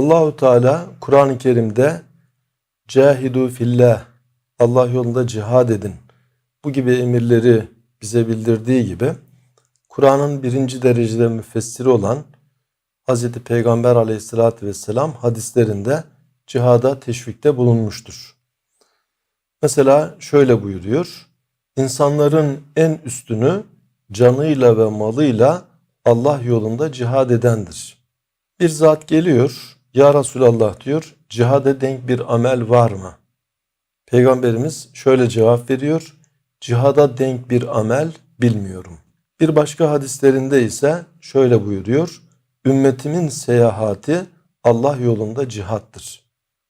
Allahu Teala Kur'an-ı Kerim'de cahidu fillah Allah yolunda cihad edin. Bu gibi emirleri bize bildirdiği gibi Kur'an'ın birinci derecede müfessiri olan Hz. Peygamber aleyhissalatü vesselam hadislerinde cihada teşvikte bulunmuştur. Mesela şöyle buyuruyor. İnsanların en üstünü canıyla ve malıyla Allah yolunda cihad edendir. Bir zat geliyor, Ya Resulallah diyor, cihade denk bir amel var mı? Peygamberimiz şöyle cevap veriyor, cihada denk bir amel bilmiyorum. Bir başka hadislerinde ise şöyle buyuruyor, ümmetimin seyahati Allah yolunda cihattır.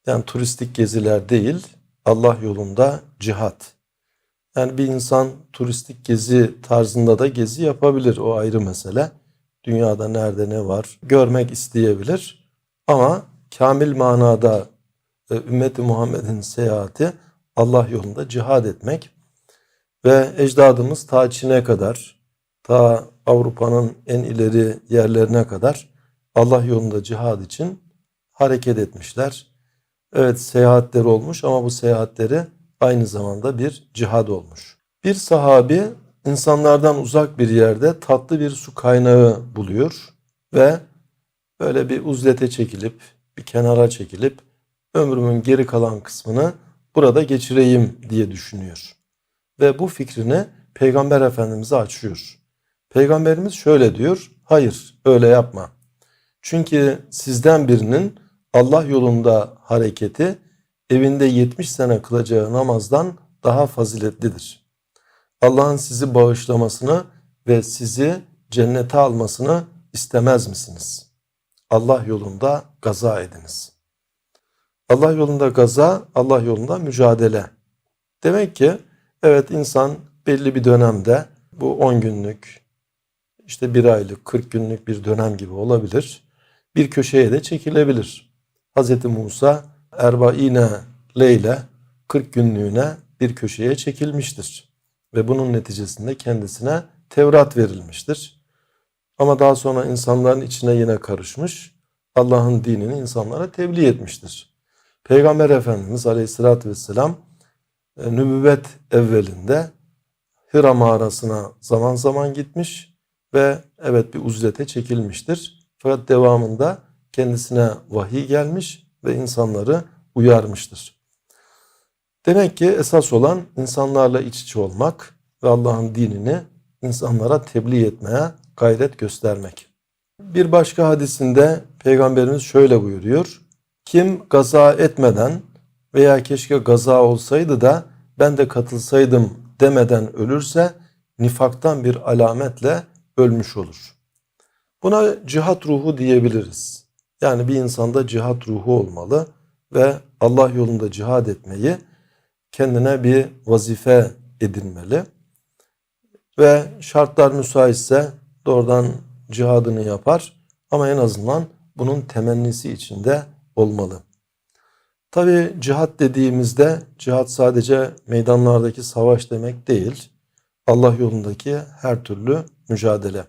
Yani turistik geziler değil, Allah yolunda cihat. Yani bir insan turistik gezi tarzında da gezi yapabilir. O ayrı mesele. Dünyada nerede ne var görmek isteyebilir. Ama kamil manada e, ümmeti Muhammed'in seyahati Allah yolunda cihad etmek ve ecdadımız ta Çin'e kadar ta Avrupa'nın en ileri yerlerine kadar Allah yolunda cihad için hareket etmişler. Evet seyahatler olmuş ama bu seyahatleri aynı zamanda bir cihad olmuş. Bir sahabi insanlardan uzak bir yerde tatlı bir su kaynağı buluyor ve böyle bir uzlete çekilip bir kenara çekilip ömrümün geri kalan kısmını burada geçireyim diye düşünüyor. Ve bu fikrini Peygamber Efendimiz'e açıyor. Peygamberimiz şöyle diyor, hayır öyle yapma. Çünkü sizden birinin Allah yolunda hareketi evinde 70 sene kılacağı namazdan daha faziletlidir. Allah'ın sizi bağışlamasını ve sizi cennete almasını istemez misiniz? Allah yolunda gaza ediniz. Allah yolunda gaza, Allah yolunda mücadele. Demek ki evet insan belli bir dönemde bu 10 günlük, işte bir aylık, 40 günlük bir dönem gibi olabilir. Bir köşeye de çekilebilir. Hz. Musa Erbaine Leyle 40 günlüğüne bir köşeye çekilmiştir. Ve bunun neticesinde kendisine Tevrat verilmiştir. Ama daha sonra insanların içine yine karışmış, Allah'ın dinini insanlara tebliğ etmiştir. Peygamber Efendimiz Aleyhisselatü Vesselam e, nübüvvet evvelinde Hira mağarasına zaman zaman gitmiş ve evet bir uzlete çekilmiştir. Fakat devamında kendisine vahiy gelmiş ve insanları uyarmıştır. Demek ki esas olan insanlarla iç içe olmak ve Allah'ın dinini insanlara tebliğ etmeye gayret göstermek. Bir başka hadisinde Peygamberimiz şöyle buyuruyor. Kim gaza etmeden veya keşke gaza olsaydı da ben de katılsaydım demeden ölürse nifaktan bir alametle ölmüş olur. Buna cihat ruhu diyebiliriz. Yani bir insanda cihat ruhu olmalı ve Allah yolunda cihad etmeyi kendine bir vazife edinmeli. Ve şartlar müsaitse doğrudan cihadını yapar ama en azından bunun temennisi içinde olmalı. Tabi cihat dediğimizde cihat sadece meydanlardaki savaş demek değil. Allah yolundaki her türlü mücadele.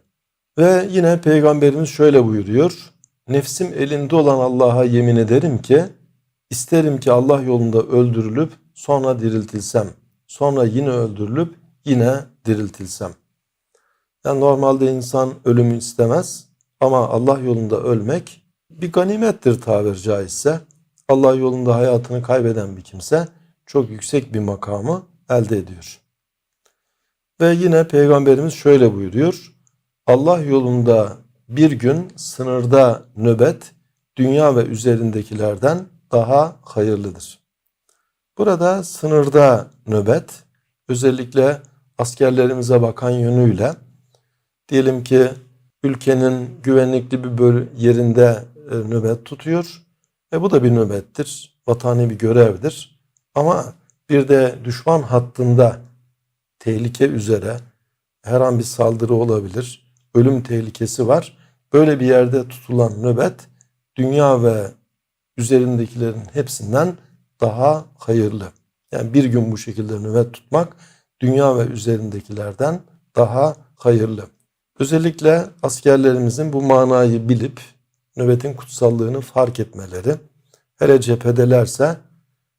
Ve yine peygamberimiz şöyle buyuruyor. Nefsim elinde olan Allah'a yemin ederim ki isterim ki Allah yolunda öldürülüp sonra diriltilsem. Sonra yine öldürülüp yine diriltilsem. Yani normalde insan ölümü istemez ama Allah yolunda ölmek bir ganimettir tabir caizse. Allah yolunda hayatını kaybeden bir kimse çok yüksek bir makamı elde ediyor. Ve yine Peygamberimiz şöyle buyuruyor. Allah yolunda bir gün sınırda nöbet dünya ve üzerindekilerden daha hayırlıdır. Burada sınırda nöbet özellikle askerlerimize bakan yönüyle diyelim ki ülkenin güvenlikli bir yerinde e, nöbet tutuyor. E bu da bir nöbettir. Vatani bir görevdir. Ama bir de düşman hattında tehlike üzere her an bir saldırı olabilir. Ölüm tehlikesi var. Böyle bir yerde tutulan nöbet dünya ve üzerindekilerin hepsinden daha hayırlı. Yani bir gün bu şekilde nöbet tutmak dünya ve üzerindekilerden daha hayırlı. Özellikle askerlerimizin bu manayı bilip nöbetin kutsallığını fark etmeleri, hele cephedelerse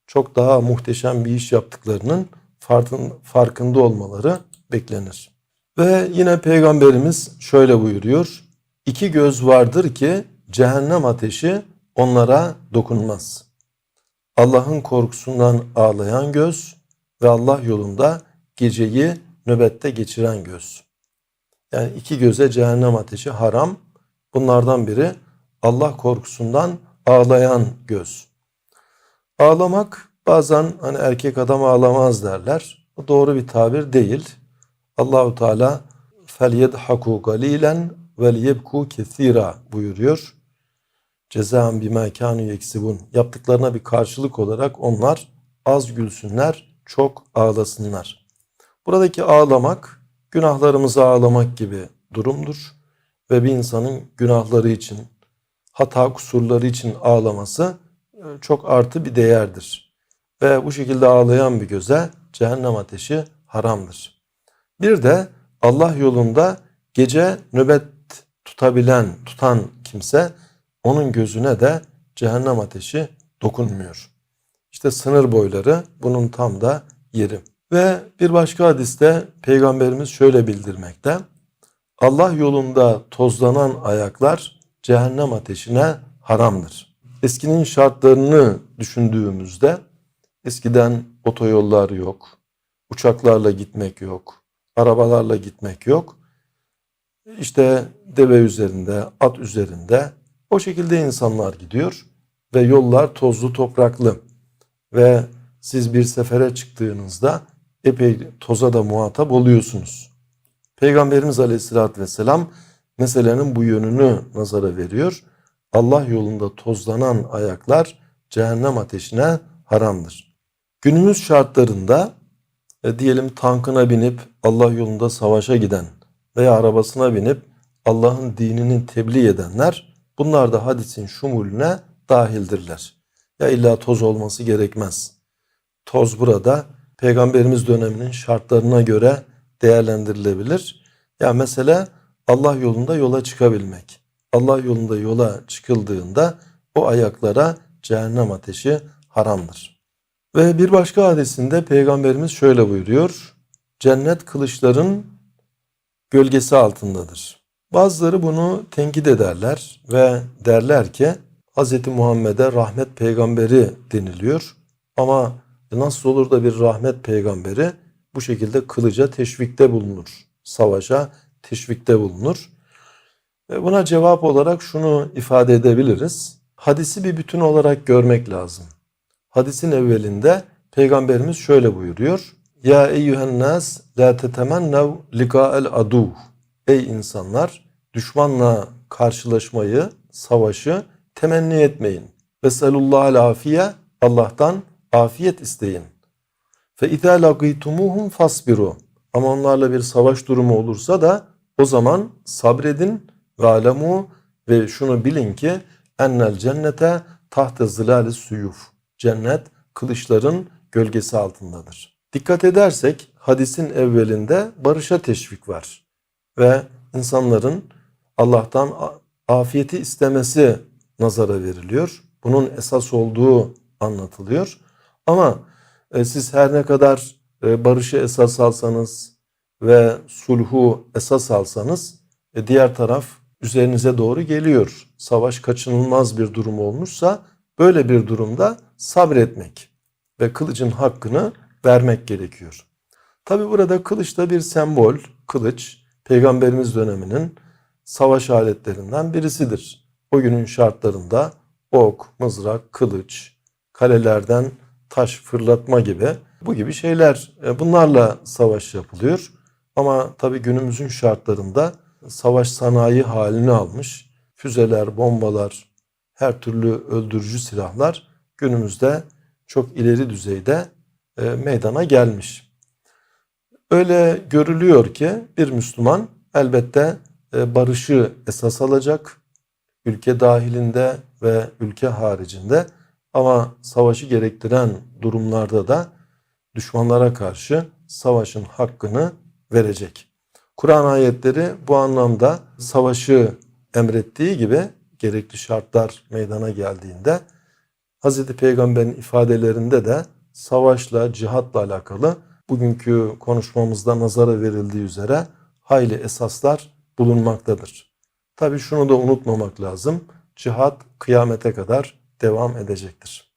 çok daha muhteşem bir iş yaptıklarının farkın- farkında olmaları beklenir. Ve yine Peygamberimiz şöyle buyuruyor. İki göz vardır ki cehennem ateşi onlara dokunmaz. Allah'ın korkusundan ağlayan göz ve Allah yolunda geceyi nöbette geçiren göz. Yani iki göze cehennem ateşi haram. Bunlardan biri Allah korkusundan ağlayan göz. Ağlamak bazen hani erkek adam ağlamaz derler. Bu doğru bir tabir değil. Allahu Teala felyedhaku galilen vel yebku kesira buyuruyor. Cezaen bima kanu yeksibun. Yaptıklarına bir karşılık olarak onlar az gülsünler, çok ağlasınlar. Buradaki ağlamak günahlarımızı ağlamak gibi durumdur ve bir insanın günahları için, hata kusurları için ağlaması e, çok artı bir değerdir. Ve bu şekilde ağlayan bir göze cehennem ateşi haramdır. Bir de Allah yolunda gece nöbet tutabilen, tutan kimse onun gözüne de cehennem ateşi dokunmuyor. İşte sınır boyları bunun tam da yeri. Ve bir başka hadiste peygamberimiz şöyle bildirmekte. Allah yolunda tozlanan ayaklar cehennem ateşine haramdır. Eskinin şartlarını düşündüğümüzde eskiden otoyollar yok, uçaklarla gitmek yok, arabalarla gitmek yok. İşte deve üzerinde, at üzerinde o şekilde insanlar gidiyor ve yollar tozlu topraklı ve siz bir sefere çıktığınızda epey toza da muhatap oluyorsunuz. Peygamberimiz Aleyhisselatü Vesselam meselenin bu yönünü nazara veriyor. Allah yolunda tozlanan ayaklar cehennem ateşine haramdır. Günümüz şartlarında e, diyelim tankına binip Allah yolunda savaşa giden veya arabasına binip Allah'ın dinini tebliğ edenler bunlar da hadisin şumulüne dahildirler. Ya illa toz olması gerekmez. Toz burada peygamberimiz döneminin şartlarına göre değerlendirilebilir. Ya mesela Allah yolunda yola çıkabilmek. Allah yolunda yola çıkıldığında o ayaklara cehennem ateşi haramdır. Ve bir başka hadisinde peygamberimiz şöyle buyuruyor. Cennet kılıçların gölgesi altındadır. Bazıları bunu tenkit ederler ve derler ki Hz. Muhammed'e rahmet peygamberi deniliyor. Ama nasıl olur da bir rahmet peygamberi bu şekilde kılıca teşvikte bulunur. Savaşa teşvikte bulunur. Ve buna cevap olarak şunu ifade edebiliriz. Hadisi bir bütün olarak görmek lazım. Hadisin evvelinde peygamberimiz şöyle buyuruyor. Ya eyyühen nas la tetemennev lika'el adu. Ey insanlar düşmanla karşılaşmayı, savaşı temenni etmeyin. Veselullahal afiye Allah'tan afiyet isteyin. Fe izâ lagîtumuhum fasbiru. Ama onlarla bir savaş durumu olursa da o zaman sabredin ve alemu ve şunu bilin ki ennel cennete tahte zilali suyuf. Cennet kılıçların gölgesi altındadır. Dikkat edersek hadisin evvelinde barışa teşvik var. Ve insanların Allah'tan afiyeti istemesi nazara veriliyor. Bunun esas olduğu anlatılıyor. Ama e, siz her ne kadar e, barışı esas alsanız ve sulhu esas alsanız e, diğer taraf üzerinize doğru geliyor. Savaş kaçınılmaz bir durum olmuşsa böyle bir durumda sabretmek ve kılıcın hakkını vermek gerekiyor. Tabi burada kılıç da bir sembol. Kılıç peygamberimiz döneminin savaş aletlerinden birisidir. O günün şartlarında ok, mızrak, kılıç, kalelerden taş fırlatma gibi bu gibi şeyler e, bunlarla savaş yapılıyor. Ama tabi günümüzün şartlarında savaş sanayi halini almış. Füzeler, bombalar, her türlü öldürücü silahlar günümüzde çok ileri düzeyde e, meydana gelmiş. Öyle görülüyor ki bir Müslüman elbette e, barışı esas alacak ülke dahilinde ve ülke haricinde ama savaşı gerektiren durumlarda da düşmanlara karşı savaşın hakkını verecek. Kur'an ayetleri bu anlamda savaşı emrettiği gibi gerekli şartlar meydana geldiğinde Hazreti Peygamber'in ifadelerinde de savaşla, cihatla alakalı bugünkü konuşmamızda nazara verildiği üzere hayli esaslar bulunmaktadır. Tabi şunu da unutmamak lazım. Cihat kıyamete kadar devam edecektir.